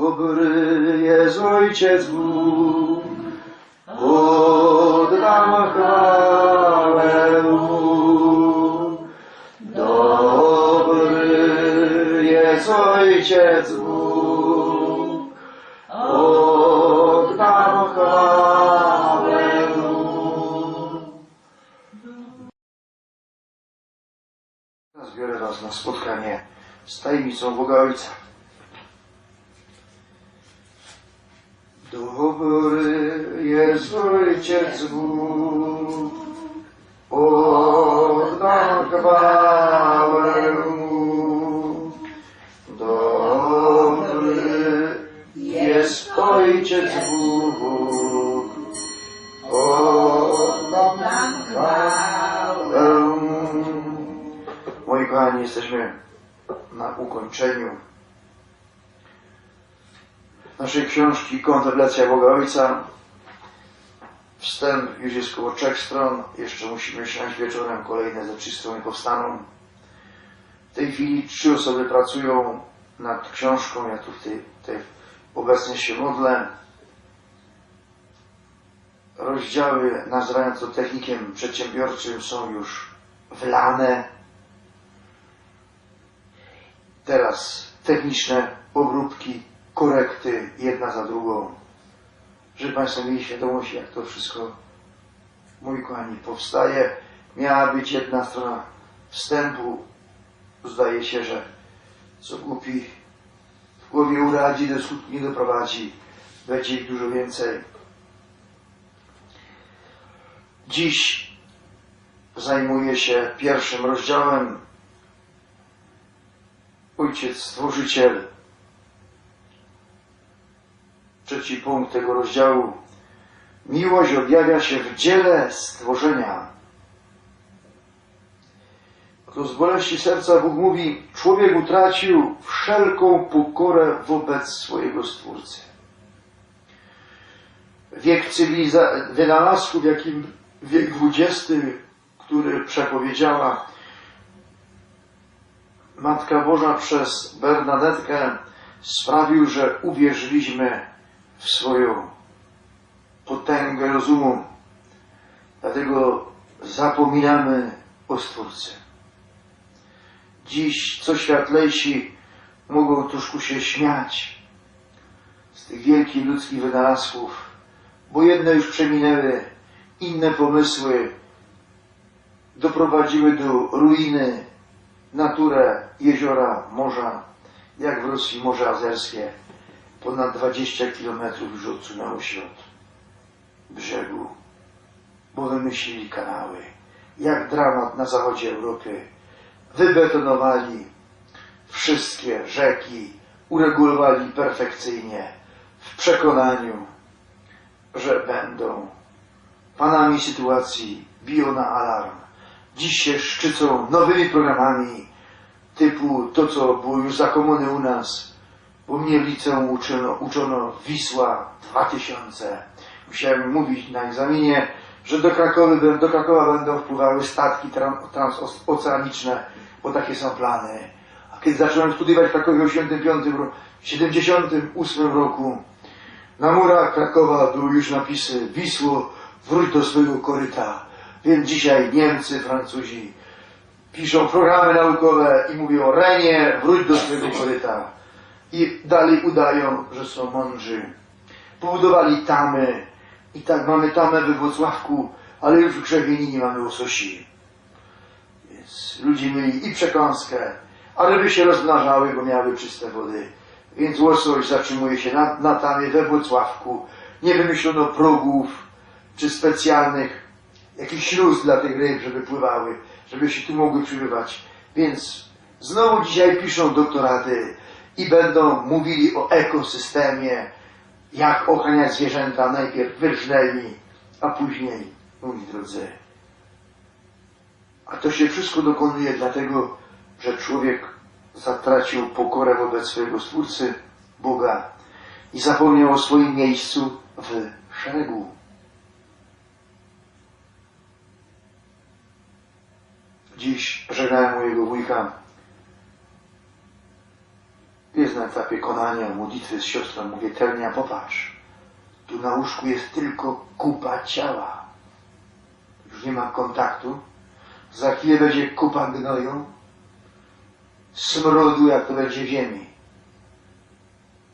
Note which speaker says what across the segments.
Speaker 1: Dobry jest Ojciec Bóg, oddam chwałę Mu. Dobry jest Ojciec Bóg, oddam chwałę Mu. Teraz biorę Was na spotkanie z tajemnicą Boga Ojca. Dobry jest Ojciec Bóg, oddam chwałę Mu. Dobry jest Ojciec Bóg, oddam chwałę Mu. Moi kochani, jesteśmy na ukończeniu naszej książki Kontemplacja Boga Ojca. Wstęp już jest koło trzech stron. Jeszcze musimy siąść wieczorem. Kolejne ze trzy strony powstaną. W tej chwili trzy osoby pracują nad książką. Ja tu w tej, tej obecnie się modlę. Rozdziały, nazywając to technikiem przedsiębiorczym, są już wlane. Teraz techniczne obróbki, korekty jedna za drugą. Żeby Państwo mieli świadomość, jak to wszystko, moi kochani, powstaje. Miała być jedna strona wstępu. Zdaje się, że co głupi w głowie uradzi, do skutku nie doprowadzi. Będzie ich dużo więcej. Dziś zajmuję się pierwszym rozdziałem Ojciec Stworzyciel. Trzeci punkt tego rozdziału. Miłość objawia się w dziele stworzenia. Kto z boleści serca Bóg mówi, człowiek utracił wszelką pokorę wobec swojego Stwórcy. Wiek cywiliza- wynalazków, jakim wiek XX, który przepowiedziała Matka Boża przez Bernadetkę sprawił, że uwierzyliśmy w swoją potęgę rozumu. Dlatego zapominamy o Stwórcy. Dziś co światlejsi mogą troszkę się śmiać z tych wielkich ludzkich wynalazków, bo jedne już przeminęły, inne pomysły doprowadziły do ruiny naturę jeziora, morza, jak w Rosji Morze Azerskie, ponad 20 kilometrów już odsunęło się od brzegu, bo wymyślili kanały, jak dramat na zachodzie Europy, wybetonowali wszystkie rzeki, uregulowali perfekcyjnie, w przekonaniu, że będą. Panami sytuacji, biją na alarm. Dziś się szczycą nowymi programami typu to, co było już za komuny u nas, w liceum uczono, uczono Wisła 2000. Musiałem mówić na egzaminie, że do, Krakowy, do Krakowa będą wpływały statki tran- transoceaniczne, bo takie są plany. A kiedy zacząłem studiować w Krakowie w 75 ro- 78 roku, na murach Krakowa były już napisy Wisło, wróć do swojego koryta. Więc dzisiaj Niemcy, Francuzi piszą programy naukowe i mówią Renie, wróć do swojego koryta. I dalej udają, że są mądrzy. Pobudowali tamy. I tak mamy tamę we Włocławku, ale już w Grzebieninie mamy łososi. Więc ludzie mieli i przekąskę, a ryby się rozmnażały, bo miały czyste wody. Więc łosoś zatrzymuje się na, na tamie we Włocławku. Nie wymyślono progów czy specjalnych jakiś śluz dla tych ryb, żeby pływały, żeby się tu mogły przybywać. Więc znowu dzisiaj piszą doktoraty i będą mówili o ekosystemie, jak ochraniać zwierzęta, najpierw wyrżnęli, a później, moi drodzy. A to się wszystko dokonuje dlatego, że człowiek zatracił pokorę wobec swojego Stwórcy, Boga i zapomniał o swoim miejscu w szeregu. Dziś żegnałem mojego wujka. Jest na etapie konania modlitwy z siostrą, mówię, Ternia, popatrz. Tu na łóżku jest tylko kupa ciała. Już nie ma kontaktu. Za chwilę będzie kupa gnoju, smrodu, jak to będzie ziemi.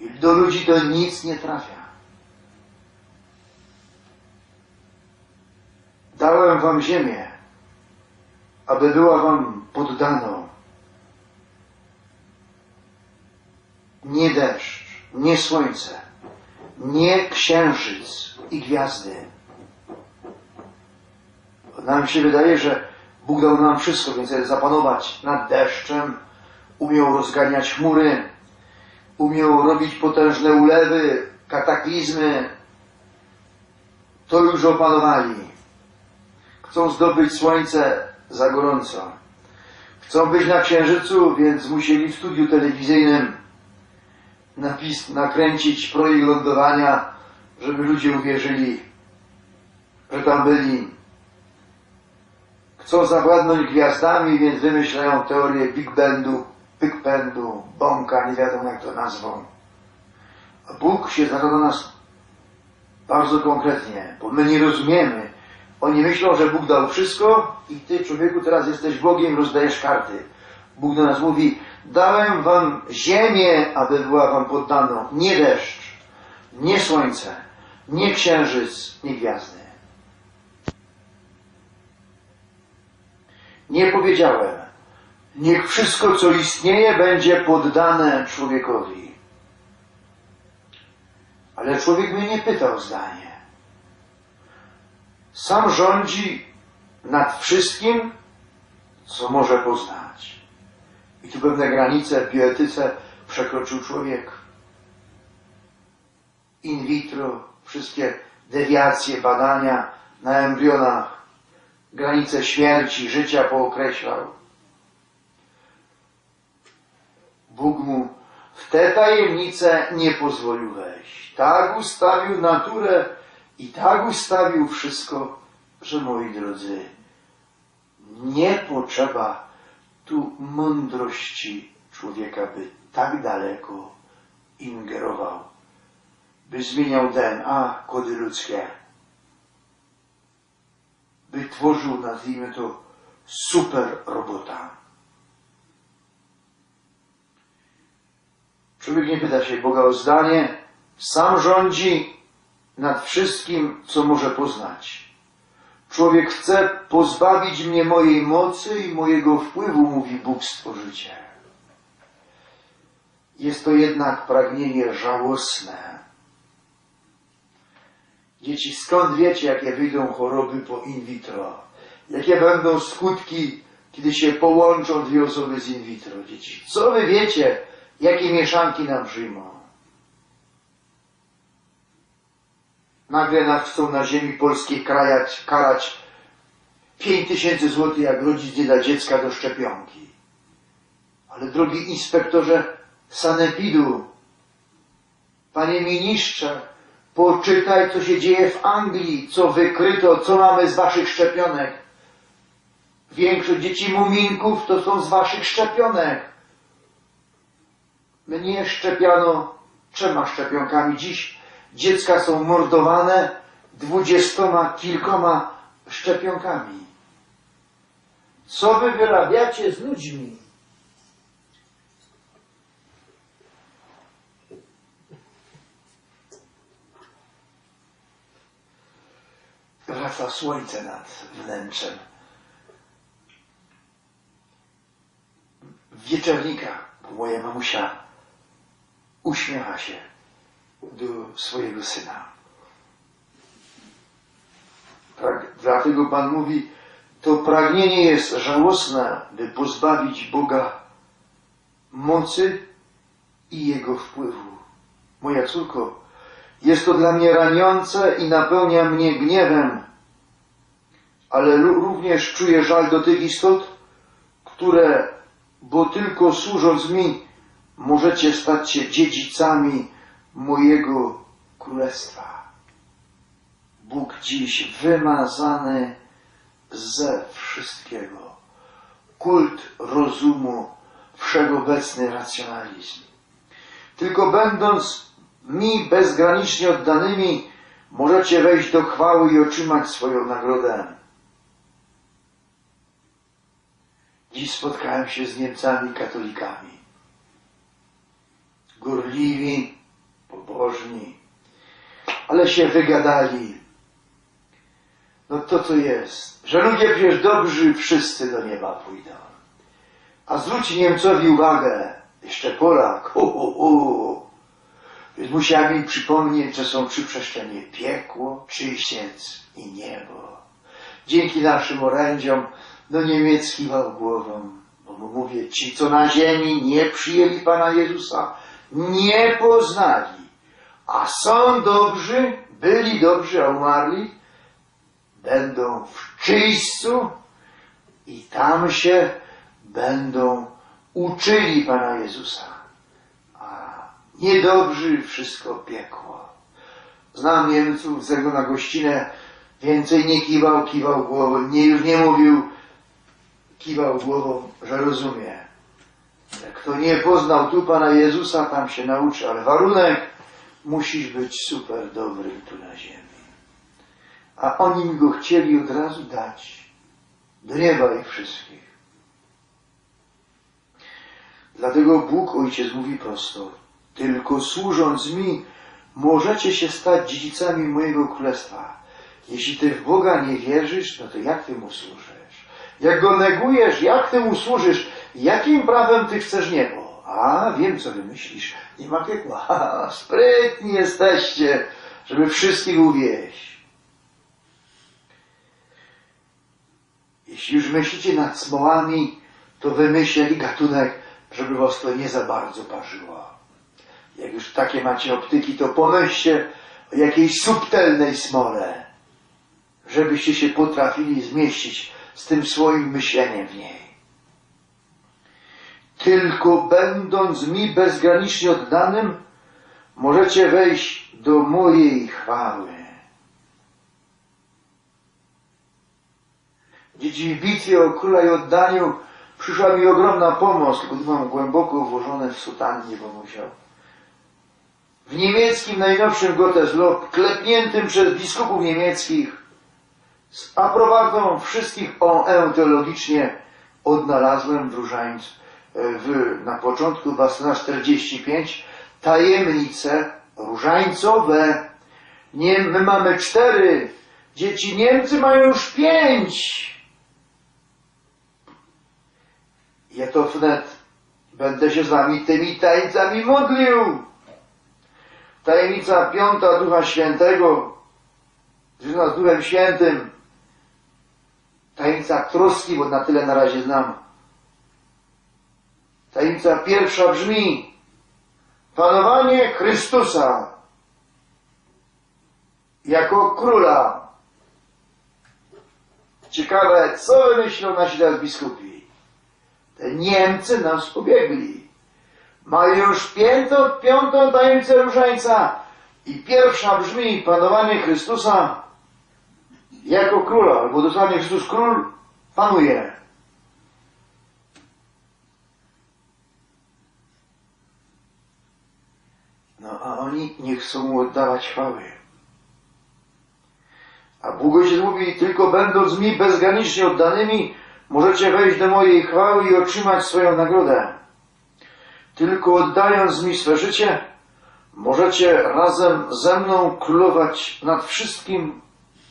Speaker 1: I do ludzi to nic nie trafia. Dałem wam ziemię, aby była wam poddaną. Nie deszcz, nie słońce, nie księżyc i gwiazdy. Nam się wydaje, że Bóg dał nam wszystko, więc zapanować nad deszczem, umiał rozganiać chmury, umiał robić potężne ulewy, kataklizmy. To już opanowali. Chcą zdobyć słońce za gorąco. Chcą być na księżycu, więc musieli w studiu telewizyjnym napis, nakręcić projekt lądowania, żeby ludzie uwierzyli, że tam byli. Chcą zawładnąć gwiazdami, więc wymyślają teorię Big Bandu, Big Bandu, Bąka, nie wiadomo jak to nazwą. A Bóg się zwraca do nas bardzo konkretnie, bo my nie rozumiemy. Oni myślą, że Bóg dał wszystko i ty, człowieku, teraz jesteś Bogiem, rozdajesz karty. Bóg do nas mówi, dałem wam ziemię, aby była wam poddaną. Nie deszcz, nie słońce, nie księżyc, nie gwiazdy. Nie powiedziałem, niech wszystko, co istnieje, będzie poddane człowiekowi. Ale człowiek mnie nie pytał zdanie. Sam rządzi nad wszystkim, co może poznać. I tu pewne granice w bioetyce przekroczył człowiek. In vitro, wszystkie dewiacje, badania na embrionach, granice śmierci, życia pookreślał. Bóg mu w te tajemnice nie pozwolił wejść. Tak ustawił naturę i tak ustawił wszystko, że moi drodzy, nie potrzeba tu mądrości człowieka, by tak daleko ingerował, by zmieniał DNA, kody ludzkie, by tworzył, nazwijmy to, super robota. Człowiek nie pyta się Boga o zdanie, sam rządzi nad wszystkim, co może poznać. Człowiek chce pozbawić mnie mojej mocy i mojego wpływu, mówi Bóg Stworzyciel. Jest to jednak pragnienie żałosne. Dzieci, skąd wiecie, jakie wyjdą choroby po in vitro? Jakie będą skutki, kiedy się połączą dwie osoby z in vitro? Dzieci, co wy wiecie, jakie mieszanki nam przyjmą? Nagle nas chcą na ziemi polskiej krajać, karać 5 tysięcy złotych, jak rodzic nie da dziecka do szczepionki. Ale drogi inspektorze sanepidu, panie ministrze, poczytaj, co się dzieje w Anglii, co wykryto, co mamy z waszych szczepionek. Większość dzieci muminków to są z waszych szczepionek. Mnie szczepiano trzema szczepionkami. Dziś dziecka są mordowane dwudziestoma kilkoma szczepionkami. Co wy wyrabiacie z ludźmi? Wraca słońce nad wnętrzem. W wieczornikach moja mamusia uśmiecha się do swojego syna. Tak, dlatego Pan mówi, to pragnienie jest żałosne, by pozbawić Boga mocy i Jego wpływu. Moja córko, jest to dla mnie raniące i napełnia mnie gniewem, ale również czuję żal do tych istot, które, bo tylko służąc mi, możecie stać się dziedzicami mojego królestwa. Bóg dziś wymazany ze wszystkiego. Kult rozumu, wszechobecny racjonalizm. Tylko będąc mi bezgranicznie oddanymi, możecie wejść do chwały i otrzymać swoją nagrodę. Dziś spotkałem się z Niemcami katolikami. Gorliwi, pobożni, ale się wygadali. No to co jest? Że ludzie przecież dobrzy wszyscy do nieba pójdą. A zwróć Niemcowi uwagę, jeszcze Polak, hu, hu, hu. Więc musiałem im przypomnieć, że są trzy przestrzenie, piekło, czyściec i niebo. Dzięki naszym orędziom, no Niemiec kiwał głową, bo mówię, ci co na ziemi nie przyjęli Pana Jezusa, nie poznali, a są dobrzy, byli dobrzy, a umarli, będą w czyśćcu i tam się będą uczyli Pana Jezusa. A niedobrzy wszystko piekło. Znam Niemców z tego na gościnę, więcej nie kiwał, kiwał głową, nie, już nie mówił, kiwał głową, że rozumie. Kto nie poznał tu Pana Jezusa, tam się nauczy, ale warunek musisz być super dobrym tu na ziemi. A oni mi go chcieli od razu dać. Do nieba ich wszystkich. Dlatego Bóg Ojciec mówi prosto, tylko służąc mi, możecie się stać dziedzicami mojego królestwa. Jeśli ty w Boga nie wierzysz, no to jak ty mu służysz? Jak go negujesz, jak ty mu służysz? Jakim prawem ty chcesz niebo? A, wiem co wymyślisz. Nie ma piekła. Sprytni jesteście, żeby wszystkich uwieść. Jeśli już myślicie nad smołami, to wymyśleli gatunek, żeby was to nie za bardzo parzyło. Jak już takie macie optyki, to pomyślcie o jakiejś subtelnej smole, żebyście się potrafili zmieścić z tym swoim myśleniem w niej. Tylko będąc mi bezgranicznie oddanym, możecie wejść do mojej chwały. Dzieci w bitwie o króla i oddaniu przyszła mi ogromna pomoc, tylko mam głęboko włożone w sutannie, bo musiał. W niemieckim najnowszym Gotteslob, klepniętym przez biskupów niemieckich, z aprobatą wszystkich OE teologicznie odnalazłem w Różańcu, w, na początku chyba strona 45, tajemnice różańcowe. Nie, my mamy cztery, dzieci Niemcy mają już pięć. Ja to wnet będę się z wami tymi tajemnicami modlił. Tajemnica piąta Ducha Świętego, związana z Duchem Świętym. Tajemnica troski, bo na tyle na razie znam. Tajemnica pierwsza brzmi Panowanie Chrystusa jako króla. Ciekawe, co wymyślą nasi teraz biskupi. Te Niemcy nas ubiegli. Mają już piętą, piątą tajemnicę różańca i pierwsza brzmi Panowanie Chrystusa jako króla, albo dosłownie Chrystus król panuje. No a oni nie chcą mu oddawać chwały. A mówi, tylko będąc mi bezgranicznie oddanymi, możecie wejść do mojej chwały i otrzymać swoją nagrodę. Tylko oddając mi swe życie, możecie razem ze mną królować nad wszystkim,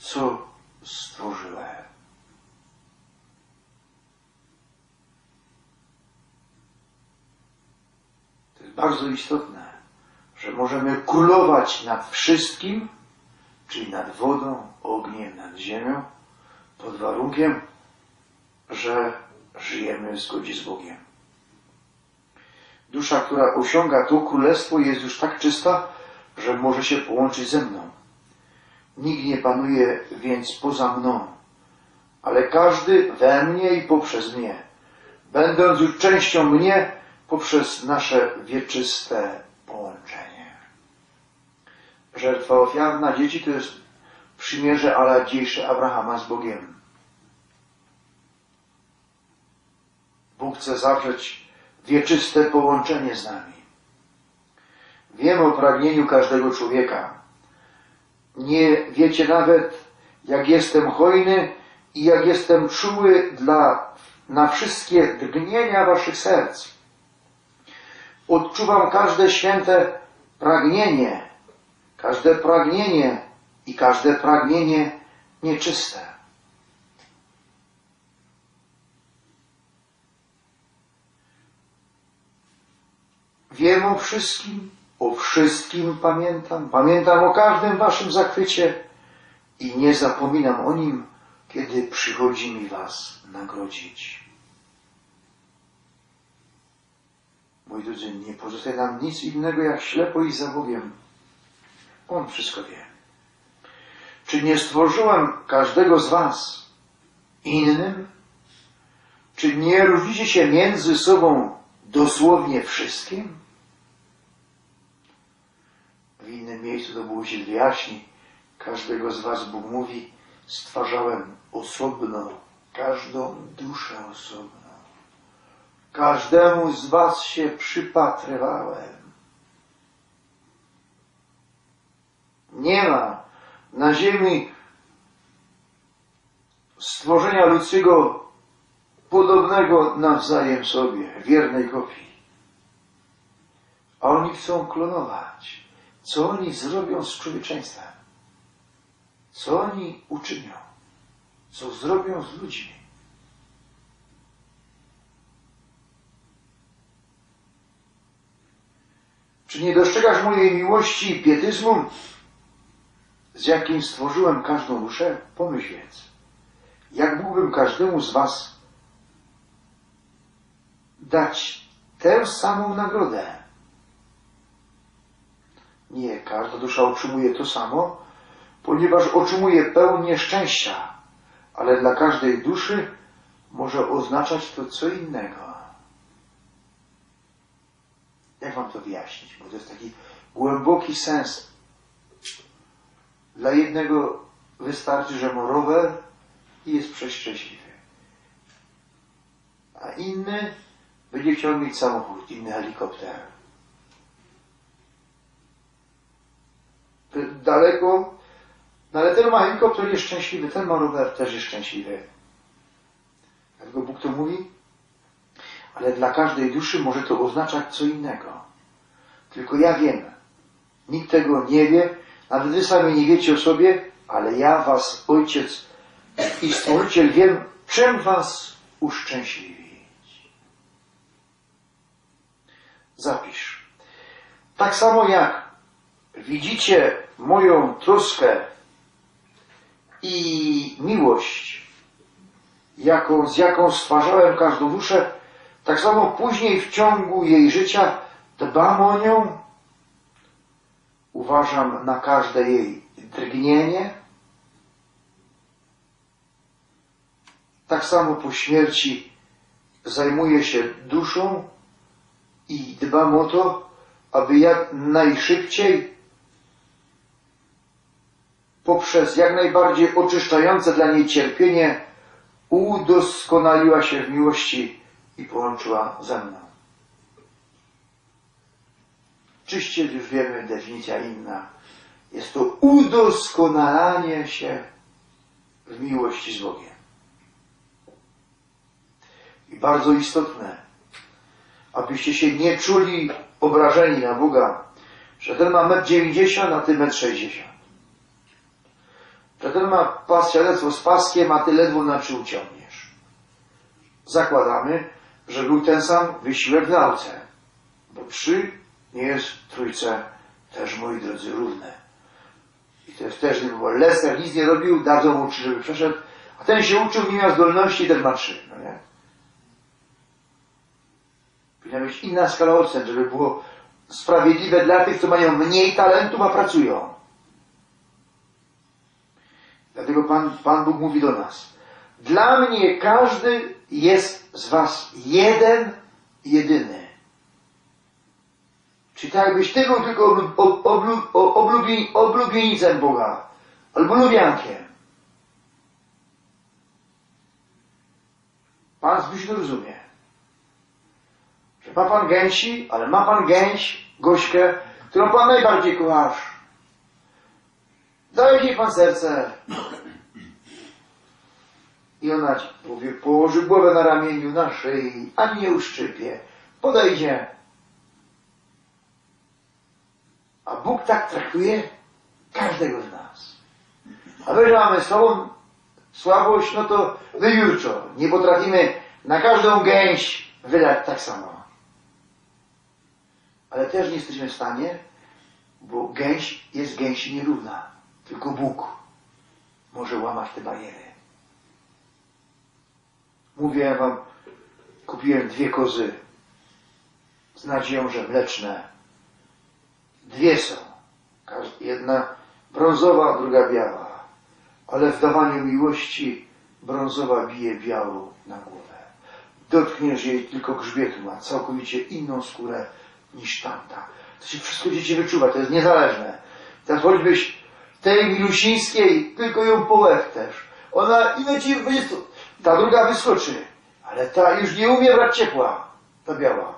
Speaker 1: co stworzyłem. To jest bardzo istotne, że możemy królować nad wszystkim, czyli nad wodą, ogniem, nad ziemią, pod warunkiem, że żyjemy w zgodzie z Bogiem. Dusza, która osiąga to królestwo, jest już tak czysta, że może się połączyć ze mną. Nikt nie panuje więc poza mną, ale każdy we mnie i poprzez mnie, będąc już częścią mnie poprzez nasze wieczyste. Żertwa ofiarna dzieci to jest przymierze ala dzisiejsze Abrahama z Bogiem. Bóg chce zawrzeć wieczyste połączenie z nami. Wiem o pragnieniu każdego człowieka. Nie wiecie nawet, jak jestem hojny i jak jestem czuły dla, na wszystkie drgnienia waszych serc. Odczuwam każde święte pragnienie, każde pragnienie i każde pragnienie nieczyste. Wiem o wszystkim, o wszystkim pamiętam, pamiętam o każdym waszym zachwycie i nie zapominam o nim, kiedy przychodzi mi was nagrodzić. Moi drodzy, nie pozostaje nam nic innego, jak ślepo i za Bogiem. On wszystko wie. Czy nie stworzyłem każdego z was innym? Czy nie różnicie się między sobą dosłownie wszystkim? W innym miejscu to było się wyjaśni. Każdego z was Bóg mówi, stwarzałem osobno, każdą duszę osobno. Każdemu z was się przypatrywałem. Nie ma na ziemi stworzenia ludzkiego podobnego nawzajem sobie, wiernej kopii. A oni chcą klonować. Co oni zrobią z człowieczeństwem? Co oni uczynią? Co zrobią z ludźmi? Czy nie dostrzegasz mojej miłości i pietyzmu, z jakim stworzyłem każdą duszę? Pomyśl jak mógłbym każdemu z was dać tę samą nagrodę? Nie, każda dusza otrzymuje to samo, ponieważ otrzymuje pełnię szczęścia, ale dla każdej duszy może oznaczać to co innego. Jak wam to wyjaśnić? Bo to jest taki głęboki sens. Dla jednego wystarczy, że ma rower i jest przeszczęśliwy. A inny będzie chciał mieć samochód, inny helikopter. Daleko, no ale ten ma helikopter jest szczęśliwy, ten ma rower też jest szczęśliwy. Dlatego Bóg to mówi, ale dla każdej duszy może to oznaczać co innego. Tylko ja wiem. Nikt tego nie wie, nawet wy sami nie wiecie o sobie, ale ja was, Ojciec i Stworzyciel, wiem, czym was uszczęśliwić. Zapisz. Tak samo jak widzicie moją troskę i miłość, jaką, z jaką stwarzałem każdą duszę, tak samo później w ciągu jej życia dbam o nią, uważam na każde jej drgnienie. Tak samo po śmierci zajmuję się duszą i dbam o to, aby jak najszybciej poprzez jak najbardziej oczyszczające dla niej cierpienie udoskonaliła się w miłości i połączyła ze mną. Czyściec już wiemy, definicja inna. Jest to udoskonalanie się w miłości z Bogiem. I bardzo istotne, abyście się nie czuli obrażeni na Boga, że ten ma 1,90 m, a ty 1,60 m. Że ten ma pas świadectwo z paskiem, a ty ledwo na czym ciągniesz. Zakładamy, że był ten sam wysiłek w nauce, bo trzy nie jest trójce też, moi drodzy, równe. I to jest też było. Lester nic nie robił, dadzą mu trzy, żeby przeszedł, a ten się uczył, nie miał zdolności, ten ma trzy, no nie? Powinna być inna skala ocen, żeby było sprawiedliwe dla tych, co mają mniej talentów, a pracują. Dlatego Pan, Pan Bóg mówi do nas. Dla mnie każdy jest z was jeden, jedyny. Czyli tak jakbyś był tylko oblu, Boga, albo lubiankiem. Pan zbyś to rozumie. Że ma pan gęsi, ale ma pan gęś, gośkę, którą Pan najbardziej kochasz. Daj jej Pan serce. I ona ci powie, położy głowę na ramieniu, na szyi, ani nie uszczypie. Podejdzie. A Bóg tak traktuje każdego z nas. A my, że mamy słabą słabość, no to wybiórczo. Nie potrafimy na każdą gęś wydać tak samo. Ale też nie jesteśmy w stanie, bo gęś jest gęsi nierówna. Tylko Bóg może łamać te bariery. Mówiłem wam, kupiłem dwie kozy z nadzieją, że mleczne. Dwie są. Jedna brązowa, druga biała. Ale w dawaniu miłości brązowa bije białą na głowę. Dotkniesz jej tylko grzbietu, ma całkowicie inną skórę niż tamta. To się wszystko dzieci wyczuwa, to jest niezależne. Tak choćbyś tej milusińskiej tylko ją połechtesz. Ona ile ci będzie ta druga wyskoczy, ale ta już nie umie brać ciepła, ta biała.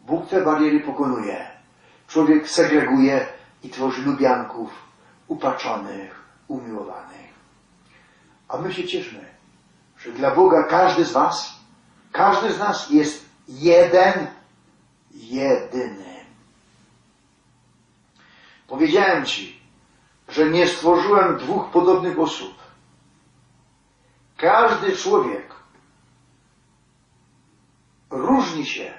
Speaker 1: Bóg te bariery pokonuje. Człowiek segreguje i tworzy lubianków, upaczonych, umiłowanych. A my się cieszmy, że dla Boga każdy z Was, każdy z nas jest jeden, jedyny. Powiedziałem Ci, że nie stworzyłem dwóch podobnych osób. Każdy człowiek różni się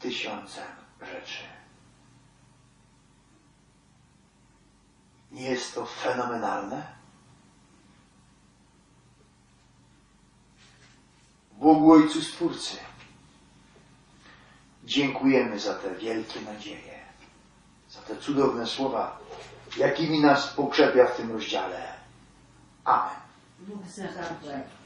Speaker 1: tysiącem rzeczy. Nie jest to fenomenalne? Bogu Ojcu Stwórcy, dziękujemy za te wielkie nadzieje, za te cudowne słowa, jakimi nas pokrzepia w tym rozdziale. Amen.
Speaker 2: Bóg zapłać.